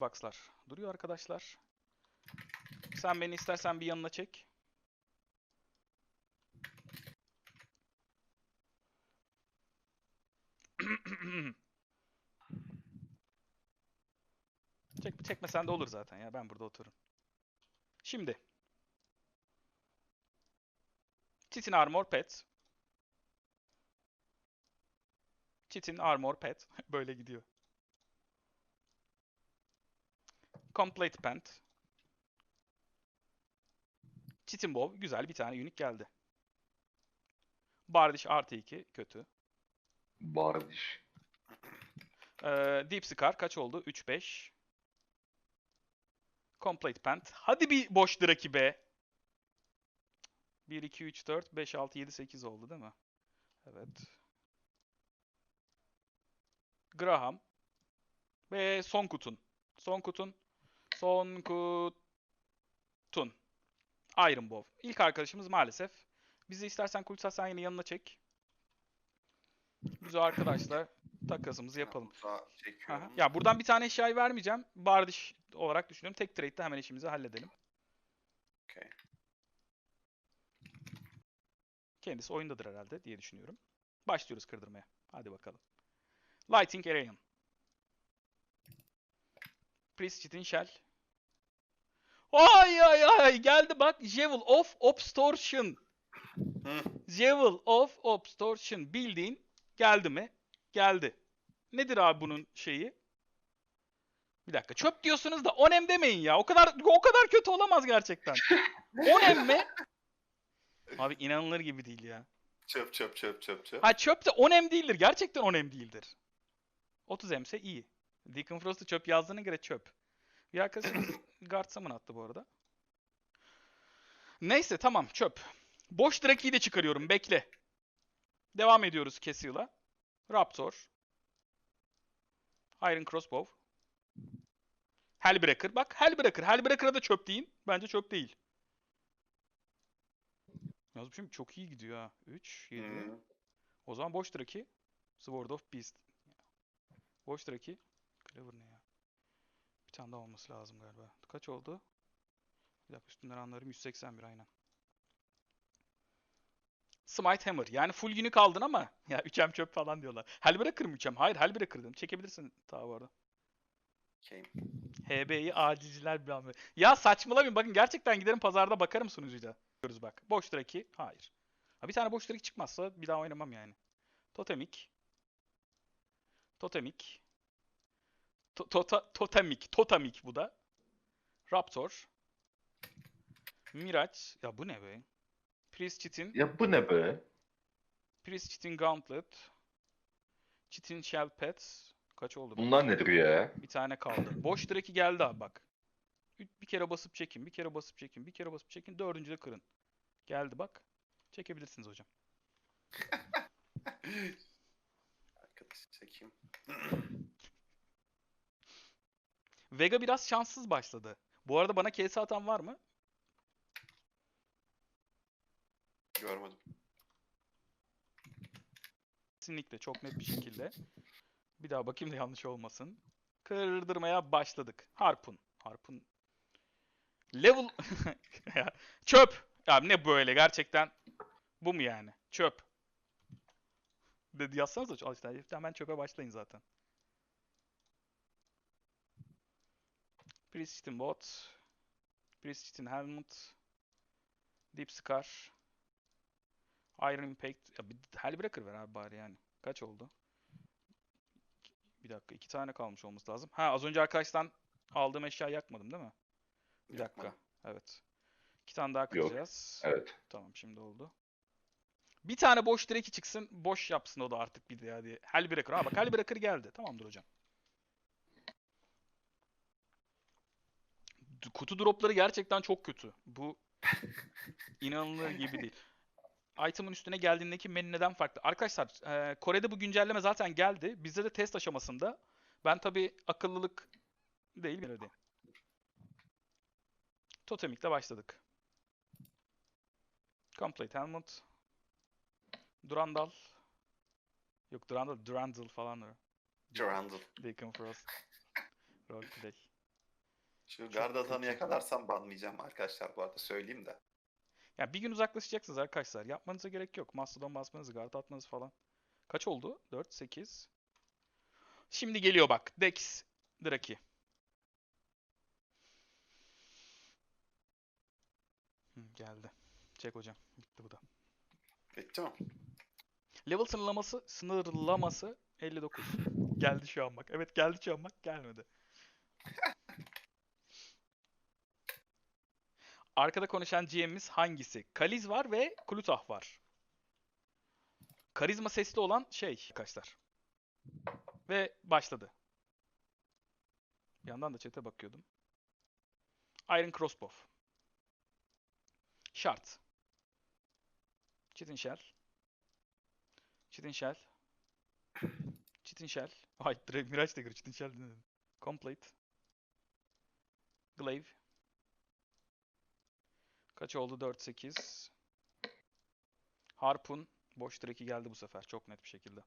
box'lar duruyor arkadaşlar. Sen beni istersen bir yanına çek. Çek, çekmesen de olur zaten ya. Ben burada otururum. Şimdi. Titan Armor Pet. Titan Armor Pet. Böyle gidiyor. Complete Pant. Titan Bow. Güzel bir tane unique geldi. Bardish artı 2. Kötü. Bardiş. Ee, Deep Scar kaç oldu? 3-5. Complete Pant. Hadi bir boş draki be. 1, 2, 3, 4, 5, 6, 7, 8 oldu değil mi? Evet. Graham. Ve son kutun. Son kutun. Son kutun. Iron Bow. İlk arkadaşımız maalesef. Bizi istersen Kulsa sen yine yanına çek. Biz o arkadaşlar takasımızı yapalım. Aha. Ya buradan bir tane eşyayı vermeyeceğim. Bardiş olarak düşünüyorum. Tek trade'de hemen işimizi halledelim. Okey. Kendisi oyundadır herhalde diye düşünüyorum. Başlıyoruz kırdırmaya. Hadi bakalım. Lighting Alien. Priest Chitin Shell. Ay ay ay geldi bak. Jewel of Obstruction. Hı. Jewel of Obstruction. Bildiğin geldi mi? Geldi. Nedir abi bunun şeyi? Bir dakika. Çöp diyorsunuz da onem demeyin ya. O kadar o kadar kötü olamaz gerçekten. onem mi? Abi inanılır gibi değil ya. Çöp çöp çöp çöp çöp. Ha çöp de onem değildir. Gerçekten onem değildir. 30 emse iyi. Deacon Frost'u çöp yazdığına göre çöp. Arkadaşımız Guard Summon attı bu arada. Neyse tamam çöp. Boş Draki'yi de çıkarıyorum. Bekle. Devam ediyoruz Cassie'la. Raptor. Iron Crossbow. Hellbreaker. Bak Hellbreaker. Hellbreaker'a da çöp deyin. Bence çöp değil. Şimdi çok iyi gidiyor ha. 3, 7. Hı. O zaman boş Draki. Sword of Beast. Boş Draki. Clever ne ya? Tane daha olması lazım galiba. Kaç oldu? Bir dakika üstünden anlarım 181 aynen. Smite Hammer. Yani full günü kaldın ama ya 3M çöp falan diyorlar. Hellbreaker mı 3M? Hayır Hellbreaker dedim. Çekebilirsin ta bu arada. Okey. HB'yi acilciler bir anlıyor. Ya saçmalamayın bakın gerçekten giderim pazarda bakarım sunucuda. Görüyoruz bak. Boş Draki. Hayır. Ha, bir tane boş Draki çıkmazsa bir daha oynamam yani. Totemik. Totemik. To- tota- totemik. Totemik bu da. Raptor. Miraç. Ya bu ne be? Priest Chitin. Ya bu ne be? Priest Chitin Gauntlet. Chitin Shell Pets. Kaç oldu? bu? Bunlar nedir ya? Bir tane kaldı. Boş direki geldi abi bak. Bir kere basıp çekin, bir kere basıp çekin, bir kere basıp çekin. Dördüncüde kırın. Geldi bak. Çekebilirsiniz hocam. Arkadaş çekeyim. Vega biraz şanssız başladı. Bu arada bana KS atan var mı? Görmedim. Kesinlikle çok net bir şekilde. Bir daha bakayım da yanlış olmasın. Kırdırmaya başladık. Harpun. Harpun. Level... Çöp. Ya ne böyle gerçekten. Bu mu yani? Çöp. Dedi yazsanıza al işte. Hemen çöpe başlayın zaten. Pristin Bot. Pristin Helmet. Deep Scar. Iron Impact. Ya bir Hellbreaker ver abi bari yani. Kaç oldu? Bir dakika. iki tane kalmış olması lazım. Ha az önce arkadaştan aldığım eşyayı yakmadım değil mi? Bir dakika. Yakmadım. Evet. İki tane daha kıracağız. Evet. Tamam şimdi oldu. Bir tane boş direki çıksın. Boş yapsın o da artık bir de ya diye. Hellbreaker. Ha bak Hellbreaker geldi. Tamamdır hocam. Kutu dropları gerçekten çok kötü. Bu inanılır gibi değil. Item'ın üstüne geldiğindeki menü neden farklı? Arkadaşlar e, Kore'de bu güncelleme zaten geldi. Bizde de test aşamasında. Ben tabii akıllılık değil bir ödeyim. Totemik'le başladık. Complete Helmet. Durandal. Yok Durandal, Durandal falan. Durandal. Deacon Frost. Roleplay. Şu Gardatan'ı yakalarsam banlayacağım arkadaşlar bu arada söyleyeyim de. Ya bir gün uzaklaşacaksınız arkadaşlar. Yapmanıza gerek yok. Mastodon basmanız, guard atmanız falan. Kaç oldu? 4, 8. Şimdi geliyor bak. Dex Draki. Hı, geldi. Çek hocam. Bitti bu da. Bitti mi? Level sınırlaması sınırlaması 59. geldi şu an bak. Evet geldi şu an bak. Gelmedi. Arkada konuşan GM'imiz hangisi? Kaliz var ve Klutah var. Karizma sesli olan şey arkadaşlar. Ve başladı. Bir yandan da chat'e bakıyordum. Iron Crossbow. Shard. Chitin Shell. Chitin Shell. Chitin Shell. Ay direkt Mirage Dagger Chitin Shell. Complete. Glaive. Kaç oldu? 4 8. Harpun. Boş direki geldi bu sefer. Çok net bir şekilde.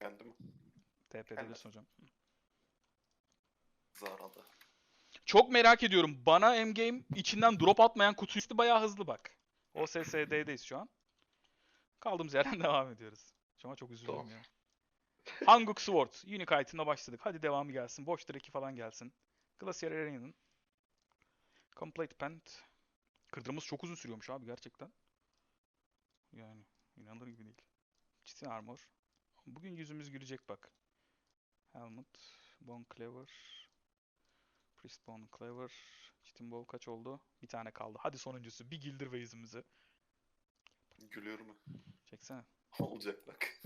Geldi mi? TP edebilirsin hocam. Zaradı. Çok merak ediyorum. Bana M-Game içinden drop atmayan kutu üstü bayağı hızlı bak. OSSD'deyiz şu an. Kaldığımız yerden devam ediyoruz. Şu an çok üzüldüm Tamam. ya. Hanguk Sword. Unique item'la başladık. Hadi devamı gelsin. Boş direki falan gelsin. Glacier Arena'nın. Complete Pant. Kırdırması çok uzun sürüyormuş abi gerçekten. Yani inanılır gibi değil. Chitin Armor. Bugün yüzümüz gülecek bak. Helmet. Bone Cleaver. Priest Bone Cleaver. Chitin Bow kaç oldu? Bir tane kaldı. Hadi sonuncusu. Bir Gildir ve yüzümüzü. Gülüyor mu? Çeksene. Olacak bak.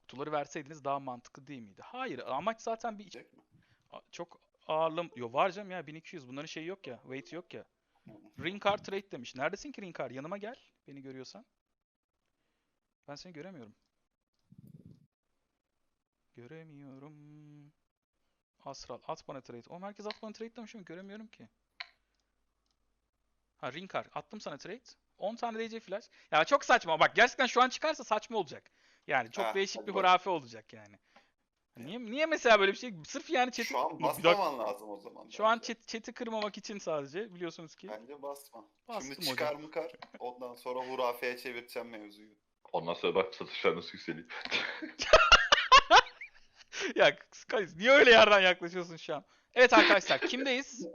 Kutuları verseydiniz daha mantıklı değil miydi? Hayır. Amaç zaten bir çok ağırlım. Yo var canım ya 1200. Bunların şeyi yok ya. Weight yok ya. Ring car trade demiş. Neredesin ki ring car? Yanıma gel. Beni görüyorsan. Ben seni göremiyorum. Göremiyorum. Astral. At bana trade. O herkes at bana trade demiş ama göremiyorum ki. Ha ring car. Attım sana trade. 10 tane DC flash. Ya çok saçma. Bak gerçekten şu an çıkarsa saçma olacak. Yani çok Ha, değişik hadi bir hurafe olacak yani. Niye niye mesela böyle bir şey? Sırf yani chat'i Şu an Bir dakika. basmaman lazım o zaman. Şu an chat, chat'i kırmamak için sadece biliyorsunuz ki. Bence basma. Bastım Şimdi hocam. çıkar mı kar? Ondan sonra hurafeye çevireceğim mevzuyu. Ondan sonra bak satışlar nasıl yükseliyor. ya Skies niye öyle yerden yaklaşıyorsun şu an? Evet arkadaşlar kimdeyiz?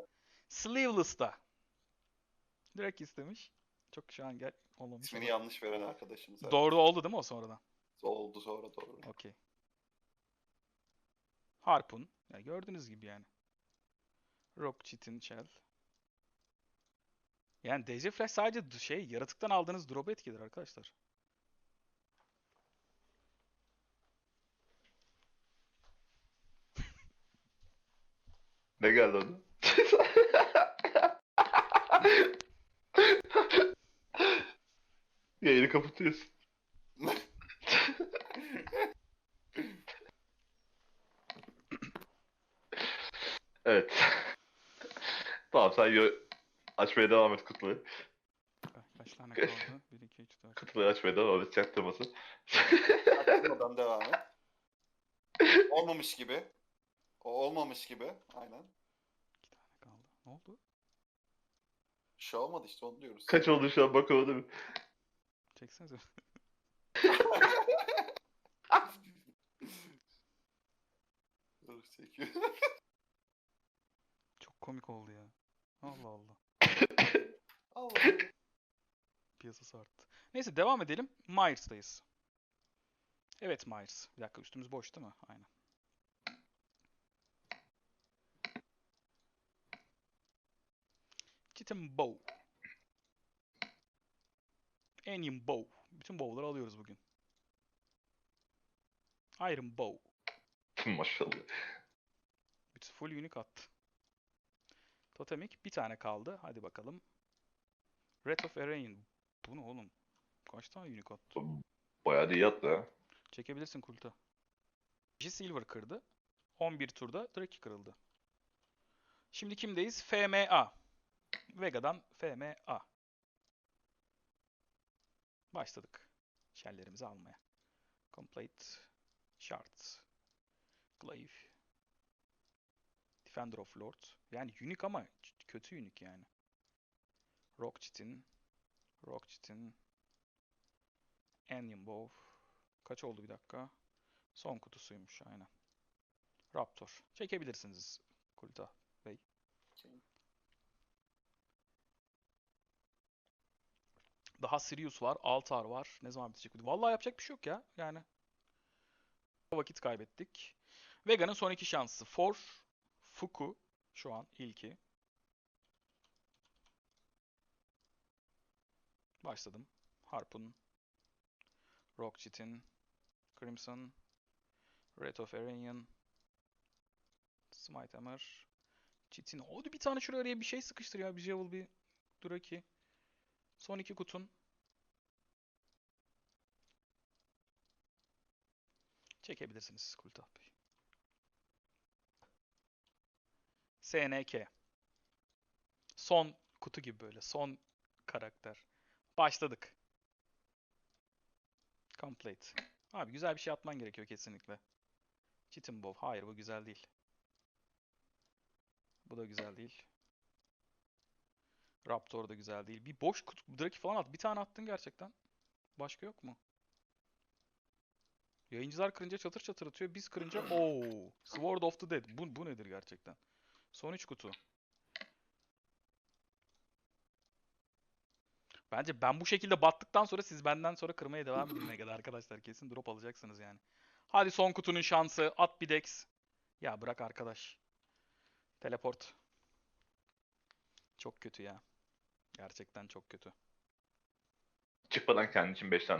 Sleeveless'ta. Direkt istemiş. Çok şu an gel olmamış. İsmini yanlış veren arkadaşımız. Doğru oldu değil mi o sonradan? Oldu sonra doğru. Okey. Harpun. Ya gördüğünüz gibi yani. Rock Chitin Shell. Yani DC Flash sadece şey yaratıktan aldığınız drop'u etkiler arkadaşlar. ne geldi ona? Yayını kapatıyorsun. Evet. tamam sen yo- açmaya devam et kutuları. Ka- Kaç tane kaldı? 1, 2, 3, 4. Kutuları açmaya devam et çaktırması. Açmadan devam et. Olmamış gibi. O olmamış gibi. Aynen. 2 tane kaldı. Ne oldu? Şu olmadı işte onu diyoruz. Kaç oldu şu an bakalım değil mi? Çeksenize. Dur çekiyor. Komik oldu ya. Allah Allah. Allah. Piyasası arttı. Neyse devam edelim. Myers'tayız. Evet Myers. Bir dakika üstümüz boş değil mi? Aynen. Chitin Bow. Enium Bow. Bütün bow'ları alıyoruz bugün. Iron Bow. Maşallah. Bütün full unique attı. Totemic bir tane kaldı. Hadi bakalım. Red of Arain. Bu ne oğlum? Kaç tane attı? Bayağı da iyi attı ha. Çekebilirsin kulta. Kişi Silver kırdı. 11 turda Drake kırıldı. Şimdi kimdeyiz? FMA. Vega'dan FMA. Başladık. Shell'lerimizi almaya. Complete. Shards. Glaive. Defender of Lord. Yani unique ama kötü unique yani. Rock Chitin. Rock Chitin. Onion Bow. Kaç oldu bir dakika? Son kutusuymuş aynen. Raptor. Çekebilirsiniz Kulta Bey. Daha Sirius var, Altar var. Ne zaman bitecek? Vallahi yapacak bir şey yok ya. Yani vakit kaybettik. Vega'nın son iki şansı. For, Fuku şu an ilki. Başladım. Harpun, Rock Chitin, Crimson, Red of Aranian, Smite Hammer, Chitin. Hadi bir tane şuraya araya bir şey sıkıştır ya. Bir Jewel, bir Draki. Son iki kutun. Çekebilirsiniz Kultah Bey. SNK. Son kutu gibi böyle. Son karakter. Başladık. Complete. Abi güzel bir şey atman gerekiyor kesinlikle. Chitin Bow. Hayır bu güzel değil. Bu da güzel değil. Raptor da güzel değil. Bir boş kutu Draki falan at. Bir tane attın gerçekten. Başka yok mu? Yayıncılar kırınca çatır çatır atıyor. Biz kırınca ooo. Sword of the Dead. Bu, bu nedir gerçekten? Son 3 kutu. Bence ben bu şekilde battıktan sonra siz benden sonra kırmaya devam edin ne kadar arkadaşlar. Kesin drop alacaksınız yani. Hadi son kutunun şansı. At bir dex. Ya bırak arkadaş. Teleport. Çok kötü ya. Gerçekten çok kötü. Çıkmadan kendin için 5 tane